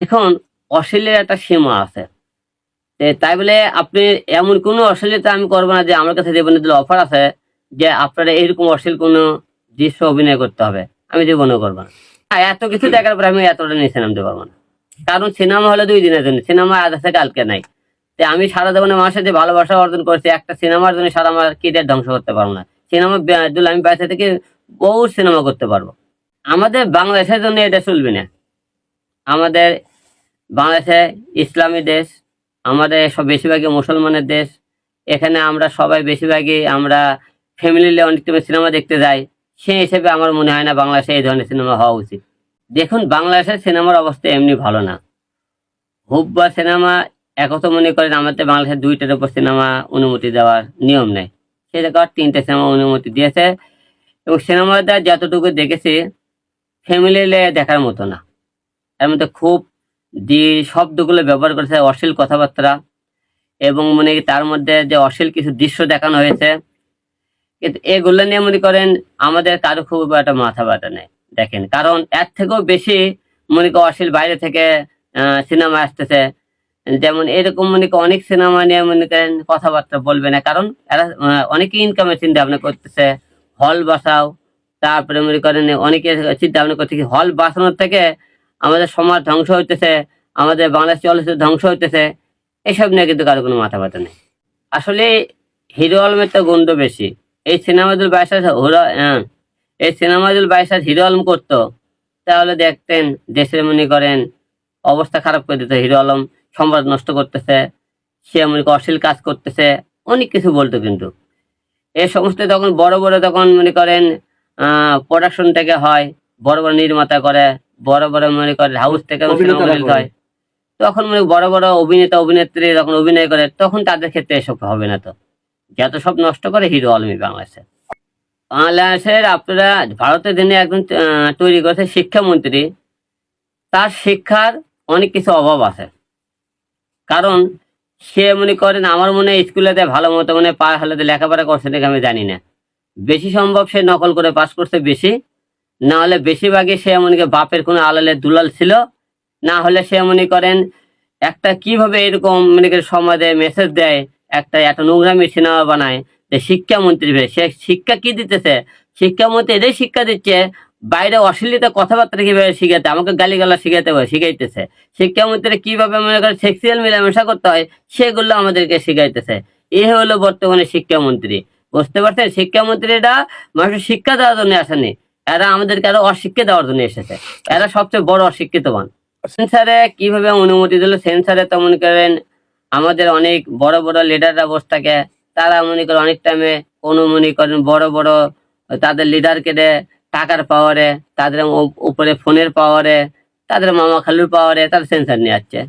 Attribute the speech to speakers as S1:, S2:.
S1: এখন অশ্লীলের একটা সীমা আছে। তাই বলে আপনি এমন কোনো অশ্লীলতা আমি করব না যে আমার কাছে জীবনে দিলে অফার আছে যে আপনারা এইরকম অশ্লীল কোনো দৃশ্য অভিনয় করতে হবে, আমি জীবনে করব না। এত কিছু দেখার পরে আমি এতটা নিচে নামতে পারব না। কারণ সিনেমা হলে দুই দিনের জন্য, সিনেমা আজ আছে, কালকে নাই। তে আমি সারা জীবনে আমার সাথে ভালোবাসা অর্জন করেছি, একটা সিনেমার জন্য সারা আমার কিদের ধ্বংস করতে পারব না। সিনেমা দিলে আমি বাইরে থেকে বহু সিনেমা করতে পারব। আমাদের বাংলাদেশের জন্য এটা চলবে না। আমাদের বাংলাদেশে ইসলামী দেশ, আমাদের সব বেশিরভাগই মুসলমানের দেশ। এখানে আমরা সবাই বেশিরভাগই আমরা ফ্যামিলি অনেক সময় সিনেমা দেখতে যাই। সেই হিসেবে আমার মনে হয় না বাংলাদেশে এই ধরনের সিনেমা হওয়া উচিত। দেখুন, বাংলাদেশের সিনেমার অবস্থা এমনি ভালো না। হুব বা সিনেমা একত মনে করেন আমাদের বাংলাদেশের দুইটার উপর সিনেমা অনুমতি দেওয়ার নিয়ম নেই। সেই জায়গায় তিনটে সিনেমা অনুমতি দিয়েছে। এবং সিনেমাটা যতটুকু দেখেছি ফ্যামিলি দেখার মতো না। এর মধ্যে খুব যে শব্দগুলো ব্যবহার করেছে অশ্লীল কথাবার্তা এবং মনে তার মধ্যে যে অশ্লীল কিছু দৃশ্য দেখানো হয়েছে। কিন্তু এগুলো নিয়ে মনে করেন আমাদের কারও খুব একটা মাথা ব্যথা নেই, দেখেন। কারণ এর থেকেও বেশি মনে করেন অশ্লীল বাইরে থেকে সিনেমা আসতেছে। যেমন এরকম মনে করেন অনেক সিনেমা নিয়ে মনে করেন কথাবার্তা বলবে না, কারণ এরা অনেকে ইনকামের চিন্তা ভাবনা করতেছে। হল বাসাও, তারপরে মনে করেন অনেকে চিন্তা ভাবনা করছে হল বাসানোর থেকে আমাদের সমাজ ধ্বংস হইতেছে আমাদের বাংলাদেশ চলচ্চিত্র ধ্বংস হইতেছে এসব নিয়ে কিন্তু কারও কোনো মাথা ব্যথা নেই। আসলে হিরো আলমের তো গন্ধ বেশি। এই সিনেমাদুল বাইশাস হিরো হ্যাঁ, এই সিনেমাদুল বাইশাস হিরো আলম করতো তাহলে দেখতেন দেশের মনে করেন অবস্থা খারাপ করে দিত হিরো আলম সম্রাট নষ্ট করতেছে সে মনে অশ্লীল কাজ করতেছে অনেক কিছু বলতো কিন্তু। এ সমস্ত তখন বড় বড় তখন মনে করেন প্রোডাকশন থেকে হয় বড় বড় নির্মাতা করে বড় বড় মনে করেন হাউস থেকে
S2: করে।
S1: হয়। তখন মনে বড় বড় অভিনেতা অভিনেত্রী যখন অভিনয় করে তখন তাদের ক্ষেত্রে এসব হবে না তো। যত সব নষ্ট করে হিরো আলমী বাংলাদেশে বাংলাদেশের আপনারা ভারতের দিনে একজন তৈরি করেছে শিক্ষামন্ত্রী। তার শিক্ষার অনেক কিছু অভাব আছে। কারণ সে মনে করেন আমার মনে হয় স্কুলেতে ভালো মতো মানে পা হালাতে লেখাপড়া করছে নাকি আমি জানি না। বেশি সম্ভব সে নকল করে পাস করছে বেশি। না হলে বেশিরভাগই সে মনে করেন বাপের কোনো আলালে দুলাল ছিল। না হলে সে মনে করেন, একটা কীভাবে এরকম মনে করেন সমাজে মেসেজ দেয়, একটা এত নোংরামি সিনেমা বানায় যে শিক্ষামন্ত্রী সে শিক্ষা কি দিতেছে? শিক্ষামন্ত্রী এটাই শিক্ষা দিচ্ছে, বাইরে অশ্লীলতা কথাবার্তা কীভাবে শিখাতে আমাকে গালিগালা শিখাতে হবে শিখাইতেছে। শিক্ষামন্ত্রী কীভাবে মনে করেন সেক্সুয়াল মেলামেশা করতে হয়, সেগুলো আমাদেরকে শিখাইতেছে। এ হলো বর্তমানে শিক্ষামন্ত্রী। বুঝতে পারছেন? শিক্ষামন্ত্রীরা মানুষের শিক্ষা দেওয়ার জন্য আসেনি। এরা আমাদেরকে আরও অশিক্ষিত দেওয়ার জন্য এসেছে। এরা সবচেয়ে বড় অশিক্ষিতবান সেন্সারে কীভাবে অনুমতি দিল? সেন্সারে তো মনে করেন আমাদের অনেক বড় বড় লিডাররা বসে থাকে। তারা মনে করেন অনেক টাইমে কোনো মনে করেন বড় বড় তাদের লিডারকে দেয় টাকার পাওয়ারে তাদের উপরে ফোনের পাওয়ারে তাদের মামা খালুর পাওয়ারে তারা সেন্সার নিয়ে যাচ্ছে